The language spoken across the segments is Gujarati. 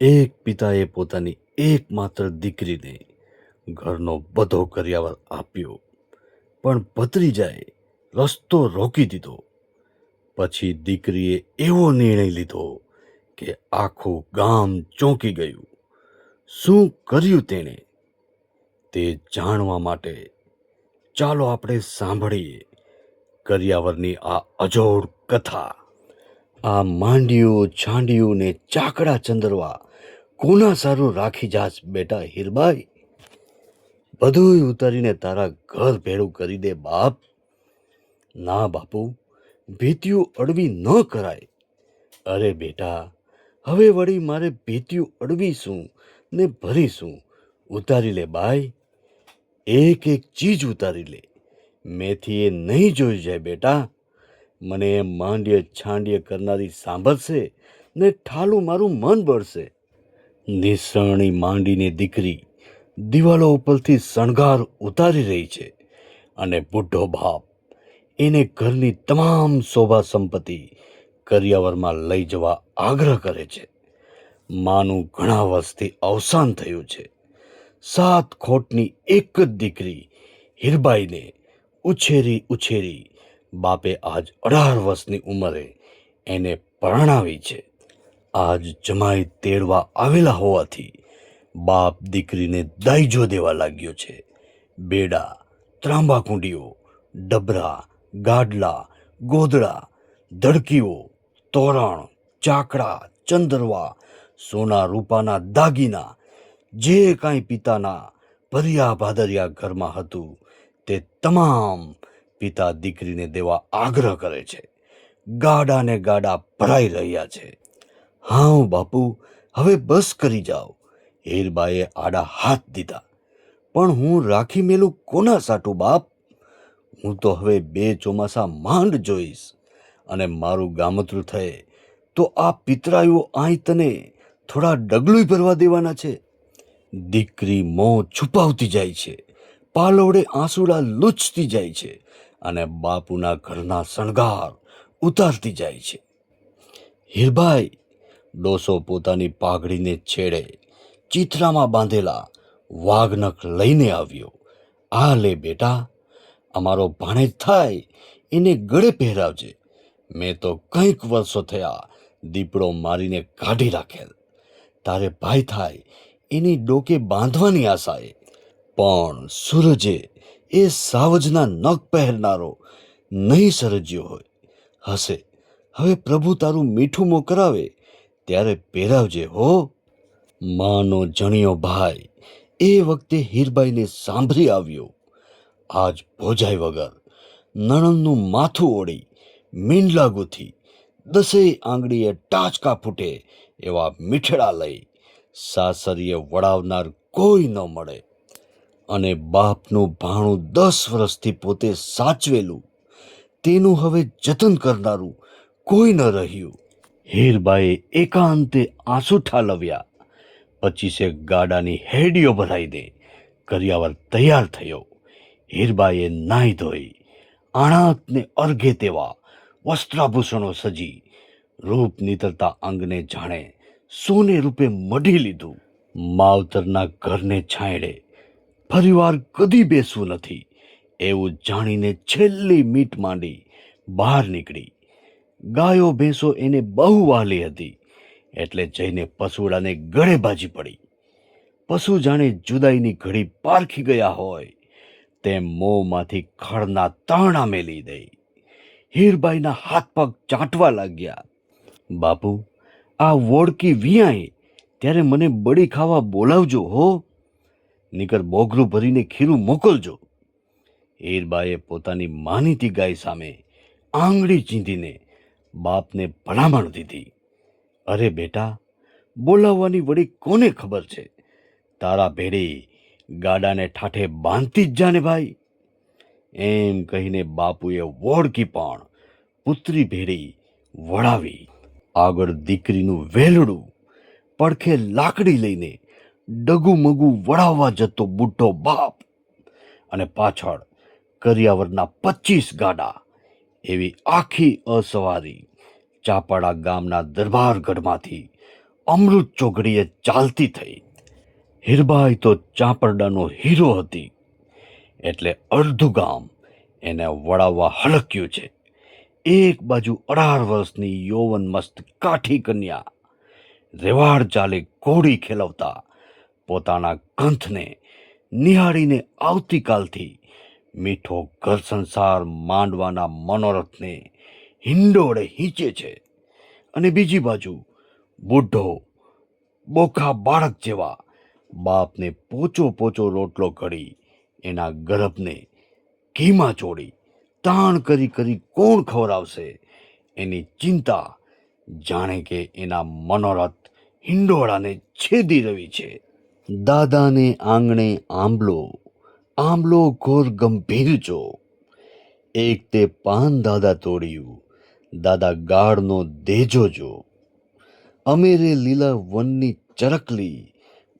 એક પિતાએ પોતાની એકમાત્ર દીકરીને ઘરનો બધો કર્યાવર આપ્યો. પણ ભત્રીજાએ રસ્તો રોકી દીધો. પછી દીકરીએ એવો નિર્ણય લીધો કે આખું ગામ ચોંકી ગયું. શું કર્યું તેણે? તે જાણવા માટે, ચાલો આપણે સાંભળીએ કરિયાવરની આ અજોડ કથા. આ માંડિયું, છાંડિયું ને ચાકડા ચંદરવા કોના સારું રાખી જાસ, બેટા હીરબાઈ. બધું ઉતારીને તારા ઘર ભેળું કરી દે, બાપ. ના, બાપુ ભીતિયું અડવી ન કરાય. અરે, બેટા, હવે વળી મારે ભીતિયું અડવીશું ને ભરીશું. ઉતારી લે, બાઈ. એક એક ચીજ ઉતારી લે. મેથી એ નહીં જોઈ જાય, બેટા. મને માંડ્ય છાંડ્ય કરનારી સાંભળશે ને ઠાલું મારું મન બળશે. નિસરણી માંડીને દીકરી દિવાલો ઉપરથી શણગાર ઉતારી રહી છે અને બુઢો બાપ એને ઘરની તમામ શોભા સંપત્તિ કરિયાવરમાં લઈ જવા આગ્રહ કરે છે. માનું ઘણા વર્ષથી અવસાન થયું છે. સાત ખોટની એક જ દીકરી હીરબાઈને ઉછેરી ઉછેરી બાપે આજ અઢાર વર્ષની ઉંમરે એને પરણાવી છે. આજ જમાઈ તેડવા આવેલા હોવાથી બાપ દીકરીને દાઈજો દેવા લાગ્યો છે. બેડા, ત્રાંબાકુંડીઓ, ડબરા, ગાડલા, ગોદડા, ધડકીઓ, તોરણ, ચાકડા, ચંદરવા, સોના રૂપાના દાગીના, જે કાંઈ પિતાના ભર્યા ભાદરિયા ઘરમાં હતું, તે તમામ પિતા દીકરીને દેવા આગ્રહ કરે છે. ગાડા ને ગાડા ભરાઈ રહ્યા છે. હા બાપુ, હવે બસ કરી જાઓ. હીરબાએ આડા હાથ દીધા. પણ હું રાખી મેલું કોના સાટું બાપ? હું તો હવે બે ચોમાસા માંડ જોઈશ અને મારું ગામતરું થયે. તો આ પિતરાયુ આઈ તને થોડા ડગલું ભરવા દેવાના છે. દીકરી મોં છુપાવતી જાય છે. પાલવડે આંસુડા લૂછતી જાય છે અને બાપુના ઘરના શણગાર ઉતારતી જાય છે. હીરભાઈ ડોસો પોતાની પાઘડીને છેડે ચીથરામાં બાંધેલા વાઘનખ લઈને આવ્યો. આ લે બેટા, અમારો ભાણેજ થાય, એને ગળે પહેરાવજે. મેં તો કંઈક વર્ષો થયા દીપડો મારીને કાઢી રાખેલ. તારે ભાઈ થાય, એની ડોકે બાંધવાની આશાએ પણ સૂરજે એ સાવજના નખ પહેરનારો નહીં સરજ્યો હોય. હશે. હવે પ્રભુ તારું મીઠું મો કરાવે ત્યારે પહેરાવજે, હો. માનો જણિયો ભાઈ, એ વખતે હીરબાઈને સાંભળી આવ્યો. આજ ભોજાઈ વગર નણંદનું માથું ઓળી મીંડલા ગૂથી દસેય આંગળીએ ટાચકા ફૂટે એવા મીઠડા લઈ સાસરીએ વડાવનાર કોઈ ન મળે. અને બાપનું ભાણું દસ વર્ષથી પોતે સાચવેલું, તેનું હવે જતન કરનારું કોઈ ન રહ્યું. હીરબાએ એકાંતે આંસુ ઠાલવ્યા. પચીસેક ગાડાની હેડીઓ ભરાઈ દે. કરિયાવર તૈયાર થયો. હીરબાએ નાહી ધોઈ. આણાતને અર્ઘે તેવા વસ્ત્રાભૂષણો સજી. રૂપ નીતરતા અંગને જાણે સોને રૂપે મઢી લીધું. માવતરના ઘરને છાંયડે. ફરીવાર કદી બેસવું નથી. એવું જાણીને છેલ્લી મીટ માંડી બહાર નીકળી. ગાયો ભેંસો એને બહુ વહાલી હતી. એટલે જઈને પશુડાને ગળે બાજી પડી. પશુ જાણે જુદાઈની ઘડી પારખી ગયા હોય, તેમ મોંમાંથી ખડના તાણા મેલી દઈ હીરબાઈના હાથ પગ ચાંટવા લાગ્યા. બાપુ, આ વોડકી વિયાય, ત્યારે મને બળી ખાવા બોલાવજો હો. નીકર બોગરું ભરીને ખીરું મોકલજો. હીરબાએ પોતાની માનીતી ગાય સામે આંગળી ચીંધીને બાપને ભલામણ દીધી. અરે બેટા, બોલાવવાની વળી કોને ખબર છે? તારા ભેડી ગાડાને ઠાઠે બાંધતી જ જાને ભાઈ. એમ કહીને બાપુએ વોડકી પણ પુત્રી ભેડી વળાવી. આગળ દીકરીનું વેલડું પડખે લાકડી લઈને ડગુમગુ વળાવવા જતો બુઢો બાપ અને પાછળ કરિયાવરના પચીસ ગાડા એવી આખી અસવારી ચાપાડા ગામના દરબારગઢમાંથી અમૃત ચોગડીએ ચાલતી થઈ. હીરબાઈ તો ચાપરડાનો હીરો હતી. એટલે અડધું ગામ એને વળાવવા હડક્યું છે. એક બાજુ અઢાર વર્ષની યૌવન મસ્ત કાઠી કન્યા રેવાડ ચાલે કોડી ખેલવતા પોતાના કંથને નિહાળીને આવતીકાલથી મીઠો ઘર સંસાર માંડવાના મનોરથને હિંડોળે હીંચે છે. અને બીજી બાજુ, બુઢો, બોખા બાળક જેવા બાપને પોચો પોચો રોટલો ઘડી, એના ગર્ભને ઘીમાં ચોડી, તાણ કરી કરી કોણ ખવડાવશે? એની ચિંતા જાણે કે એના મનોરથ હિંડોળાને છેદી રહી છે. દાદાને આંગણે આંબલો આંબલો ઘોર ગંભીર જો. એક તે પાન દાદા તોડ્યું, દાદા ગાળનો દેજો જો. અમેરે લીલા વનની ચરકલી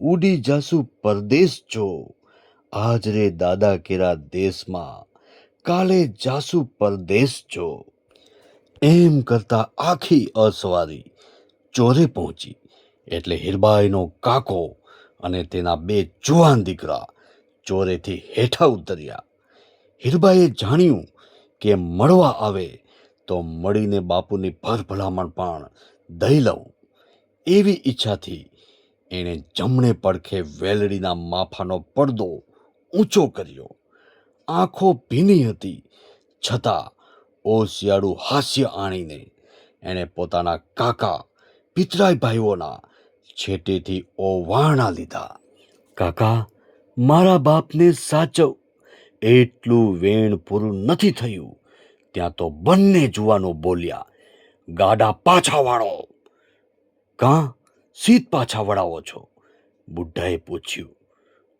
ઉડી જાસુ પરદેશ જો. આજ રે દાદા કેરા દેશમાં, કાલે જાસુ પરદેશ જો. એમ કરતા આખી અસવારી ચોરે પહોંચી, એટલે હીરબાઈનો કાકો અને તેના બે જુવાન દીકરા ચોરેથી હેઠા ઉતર્યા. હીરબાએ જાણ્યું કે મળવા આવે તો મળીને બાપુની ભર ભલામણ પણ દઈ લઉં. એવી ઈચ્છાથી એણે જમણે પડખે વેલડીના માફાનો પડદો ઊંચો કર્યો. આંખો ભીની હતી, છતાં ઓશિયાળું હાસ્ય આણીને એણે પોતાના કાકા, પિતરાઈ ભાઈઓના છેટેથી ઓવાણા લીધા. કાકા મારા બાપને સાચવ. એટલું વેણ પૂરું નથી થયું. ત્યાં તો બંને જુવાનો બોલ્યા, ગાડા પાછા વાળો કાં? સીત પાછા વળાવો છો? બુઢ્ઢાએ પૂછ્યું.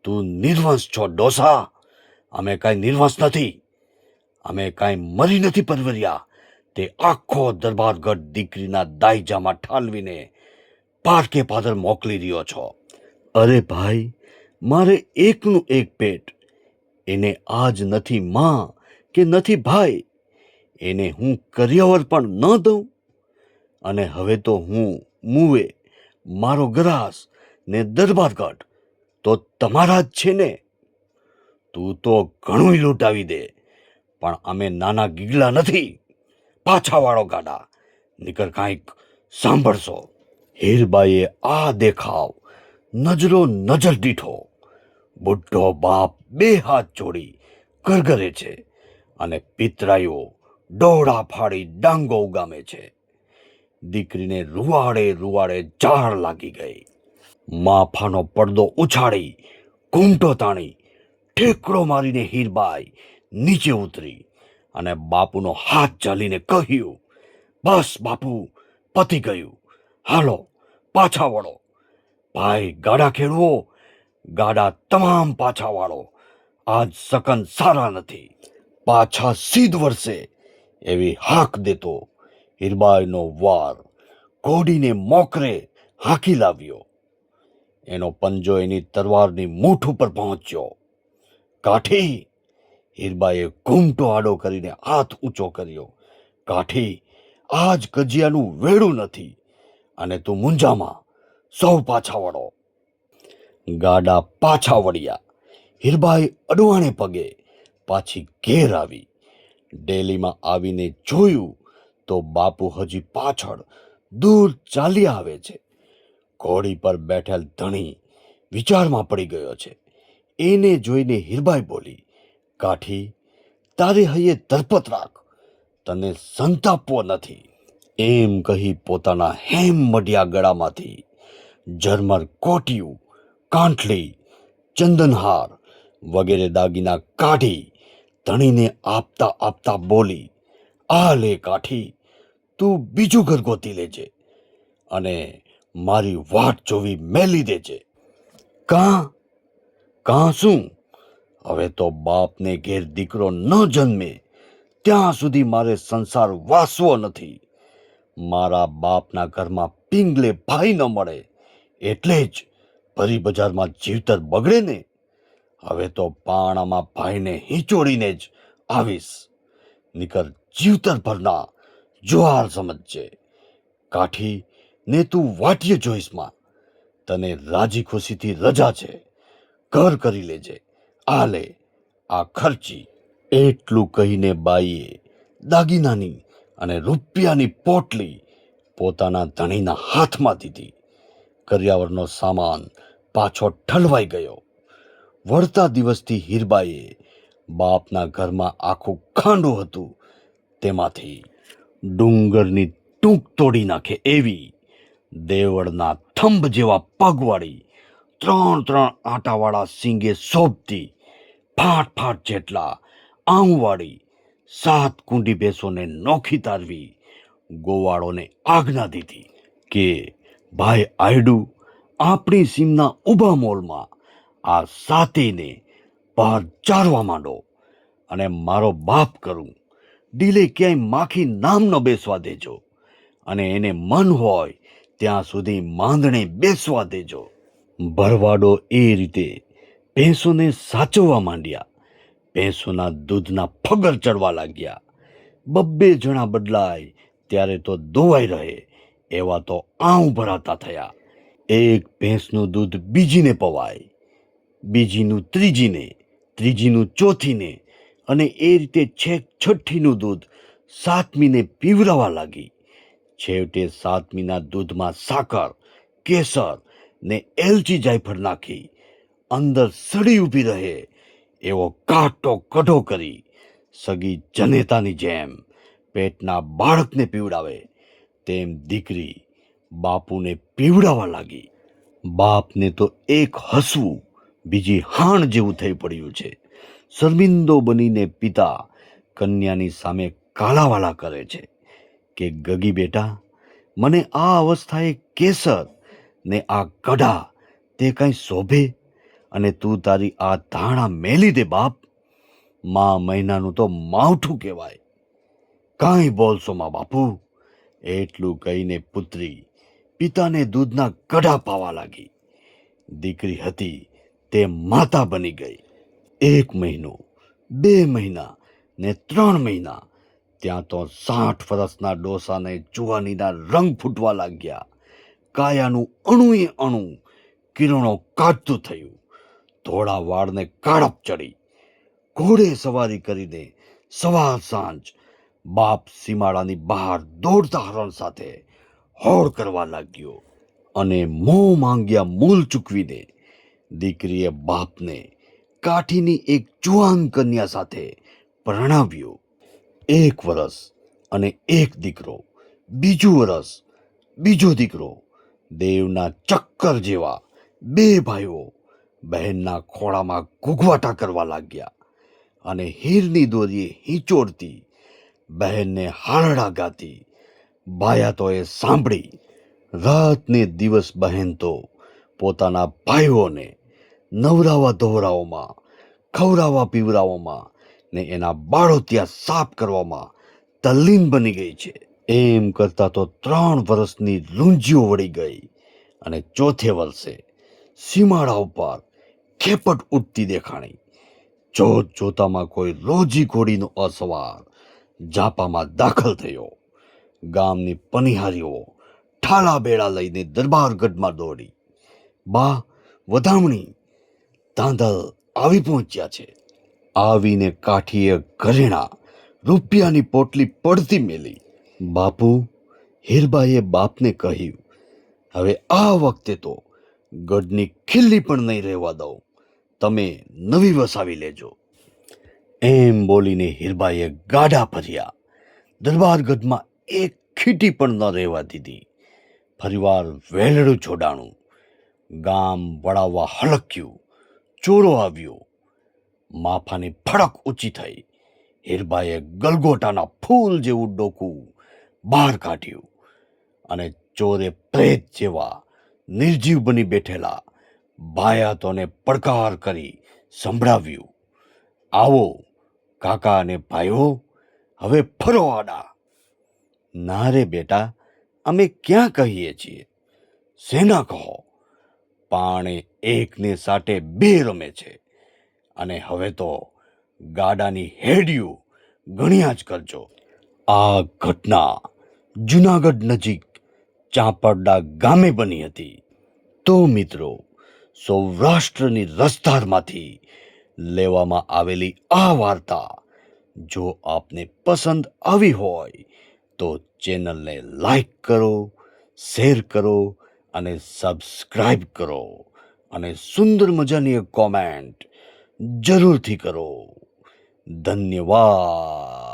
તું નિર્વંશ છો, ડોસા. અમે કાંઈ નિર્વંશ નથી. અમે કાંઈ મરી નથી, પરવર્યા. તે આખો દરબારગઢ દીકરીના દાયજામાં ઠાલવીને પારકે પાદર મોકલી રહ્યો છો. અરે ભાઈ મારે એકનું એક પેટ. એને આજ નથી માં કે નથી ભાઈ. એને હું કરિયાવર પણ ન દઉં. અને હવે તો હું મુવે, મારો ગ્રાસ ને દરબારગઢ. તો તમારા જ છે ને? તું તો ઘણું લૂંટાવી દે, પણ અમે નાના ગીગલા નથી. પાછા વાળો ગાડા, નીકળ કાંઈક સાંભળશો. હીરબાઈએ આ દેખાવ નજરો નજર દીઠો. બુઢો બાપ બે હાથ જોડી કરગરે છે અને પિતરાઈઓ ડોળા ફાડી ડાંગો ઉગામે છે. દીકરીને રૂવાડે રૂવાડે ઝાડ લાગી ગઈ. માફાનો પડદો ઉછાળી, ઘૂંટો તાણી, ઠેકડો મારીને હીરબાઈ નીચે ઉતરી અને બાપુનો હાથ ચાલીને કહ્યું, બસ બાપુ, પતી ગયું. હાલો, પાછા વળો. ભાઈ ગાડા ખેડવો, ગાડા તમામ પાછા વાળો આજ સકન સારા નથી. પાછા સીધ વર્ષે એવી હાક દેતો. હીરબાઈનો વાર ઘોડીને મોકરે હાંકી લાવ્યો. એનો પંજો એની તરવારની મૂઠ ઉપર પહોંચ્યો. કાઠી હીરબાઈએ ઘૂમટો આડો કરીને હાથ ઊંચો કર્યો. કાઠી આજ કજિયાનું વેડું નથી. અને તું મુંજામાં સૌ પાછા વળો. ગાડા પાછા વળ્યા. હીરબાઈ અડવાણે પગે પાછી ઘેર આવી. ડેલીમાં આવીને જોયું તો બાપુ હજી પાછળ દૂર ચાલી આવે છે. ઘોડી પર બેઠેલ ધણી વિચારમાં પડી ગયો છે. એને જોઈને હીરબાઈ બોલી, કાઠી, તારે હૈયે તરપત રાખ. તને સંતાપવો નથી. એમ કહી પોતાના હેમ મઢિયા ગળામાંથી ઝરમર કોટિયું, કાંઠલી, ચંદનહાર વગેરે દાગીના કાઢી ધણીને આપતા આપતા બોલી, આ લે કાઠી, તું બીજું ઘર ગોતી લેજે અને મારી વાટ જોવી મેલી દેજે. કાં? કાં શું? હવે તો બાપને ઘેર દીકરો ન જન્મે, ત્યાં સુધી મારે સંસાર વાસવો નથી. મારા બાપના ઘરમાં પિંગલે ભાઈ ન મળે. એટલે જ ભરી બજારમાં જીવતર બગડે ને હવે તો પાણામાં ભાઈને હિંચોડીને જ આવીશ. નીકર જીવતર ભરના જોહાર સમજજે. કાઠી ને તું વાટીએ જોઈશમાં તને રાજી ખુશીથી રજા છે. ઘર કરી લેજે. આ લે. આ ખર્ચી. એટલું કહીને બાઈએ દાગીનાની અને રૂપિયાની પોટલી પોતાના ધણીના હાથમાં દીધી. કરિયાવરનો સામાન પાછો ઠલવાઈ ગયો. વળતા દિવસથી હીરબાઈએ બાપના ઘરમાં આખું ખાંડું હતું. તેમાંથી ડુંગરની ટૂંક તોડી નાખે એવી દેવળના થંભ જેવા પગવાળી ત્રણ ત્રણ આટાવાળા સિંગે શોભતી ફાટ ફાટ જેટલા આંગવાળી સાત કુંડી ભેંસોને નોખી તારવી ગોવાળોને આજ્ઞા દીધી કે ભાઈ આયડુ આપણી સીમના ઊભા મોલમાં આ સાતેને બહાર ચારવા માંડો અને મારો બાપ કરું. ડીલે ક્યાંય માખી નામ ન બેસવા દેજો. અને એને મન હોય ત્યાં સુધી માંદણે બેસવા દેજો. ભરવાડો એ રીતે ભેંસોને સાચવવા માંડ્યા. ભેંસોના દૂધના ફગર ચડવા લાગ્યા. બબ્બે જણા બદલાય ત્યારે તો દોવાઈ રહે. એવા તો આઉં ભરાતા થયા. એક ભેંસનું દૂધ બીજીને પવાય, બીજીનું ત્રીજીને, ત્રીજીનું ચોથીને અને એ રીતે છેક છઠ્ઠીનું દૂધ સાતમીને પીવરાવા લાગી. છેવટે સાતમીના દૂધમાં સાકર, કેસર ને એલચી જાયફળ નાખી. અંદર સડી ઊભી રહે એવો કાટો કઢો કરી. સગી જનેતાની જેમ પેટના બાળકને પીવડાવે. તેમ દીકરી બાપુને પીવડાવવા લાગી. બાપને તો એક હસવું, બીજી હાણ જેવું થઈ પડ્યું છે. શર્મિંદો બનીને પિતા કન્યાની સામે કાલાવાલા કરે છે કે, ગગી બેટા, મને આ અવસ્થાએ કેસર ને આ કઢા તે કાંઈ શોભે અને તું તારી આ ધાણા મેલી દે બાપ. મા મહિનાનું તો માવઠું કહેવાય. કાંઈ બોલશો મા બાપુ. એટલું કહીને પુત્રી પિતાને દૂધના કઢા પાવા લાગી. દીકરી હતી, તે માતા બની ગઈ. એક મહિનો, બે મહિના ને ત્રણ મહિના, ત્યાં તો સાઠ વર્ષના ડોસાને જુવાનીના રંગ ફૂટવા લાગ્યા. કાયાનું અણુએ અણુ કિરણો કાઢતું થયું. ધોળા વાળને કાળપ ચડી. ઘોડે સવારી કરીને સવાર સાંજ બાપ સીમાડાની બહાર દોડતા હરણ સાથે હોડ કરવા લાગ્યો અને મોં માંગ્યા મૂલ ચૂકવીને દીકરીએ બાપને કાઠીની એક જુવાન કન્યા સાથે પરણાવ્યો. એક વરસ અને એક દીકરો, બીજું વરસ, બીજો દીકરો, દેવના ચક્કર જેવા બે ભાઈઓ બહેનના ખોળામાં ઘૂઘવાટા કરવા લાગ્યા અને હીરની દોરીએ હિંચોડતી બહેનને હાણડા ગાતી, બાયાતોએ સાંભળી. રાત ને દિવસ બહેન તો પોતાના ભાઈઓને નવરાવા ધોવરાવવામાં ખવડાવવા પીવડાવવામાં ને એના બાળો ત્યાં સાફ કરવામાં તલ્લીન બની ગઈ છે. એમ કરતા તો ત્રણ વર્ષની લૂંજીઓ વળી ગઈ અને ચોથે વર્ષે સીમાડા ઉપર ખેપટ ઉઠતી દેખાણી. જોત જોતામાં કોઈ રોજી ઘોડીનો અસવાર જાપામાં દાખલ થયો. ગામની પનિહારીઓ ઠાલા બેડા લઈને દરબારગઢમાં દોડી. બા, વધામણી તાંદલ આવી પહોંચ્યા છે. આવીને કાઠીએ ઘરેણા રૂપિયાની પોટલી પડતી મેલી. બાપુ, હીરબાઈએ બાપને કહ્યું, હવે આ વખતે તો ગઢની ખીલ્લી પણ નહીં રહેવા દઉં. તમે નવી વસાવી લેજો. એમ બોલીને હીરબાઈએ ગાડા ભર્યા. દરબારગઢમાં એક ખીટી પણ ન રહેવા દીધી. ફરીવાર વેલડું જોડાણું. ગામ વળાવવા હળક્યું ચોરો આવ્યો. માફાની ફડક ઊંચી થઈ. હીરબાઈએ ગલગોટાના ફૂલ જેવું ડોકું બહાર કાઢ્યું અને ચોરે પ્રેત જેવા નિર્જીવ બની બેઠેલા ભાયાતોને પડકાર કરી સંભળાવ્યું. આવો કાકા અને ભાઈઓ, હવે ફરો આડા. ના રે બેટા, અમે ક્યાં કહીએ છીએ? સેના કહો? પાણે એકને સાટે બે રમે છે. અને હવે તો ગાડાની હેડિયું ગણ્યા જ કરજો. આ ઘટના જુનાગઢ નજીક ચાંપરડા ગામે બની હતી. તો મિત્રો, સૌરાષ્ટ્રની રસધારમાંથી લેવામાં આવેલી આ વાર્તા જો આપને પસંદ આવી હોય તો ચેનલને લાઈક કરો, શેર કરો અને સબસ્ક્રાઈબ કરો અને સુંદર મજાની કોમેન્ટ જરૂરથી કરો. ધન્યવાદ.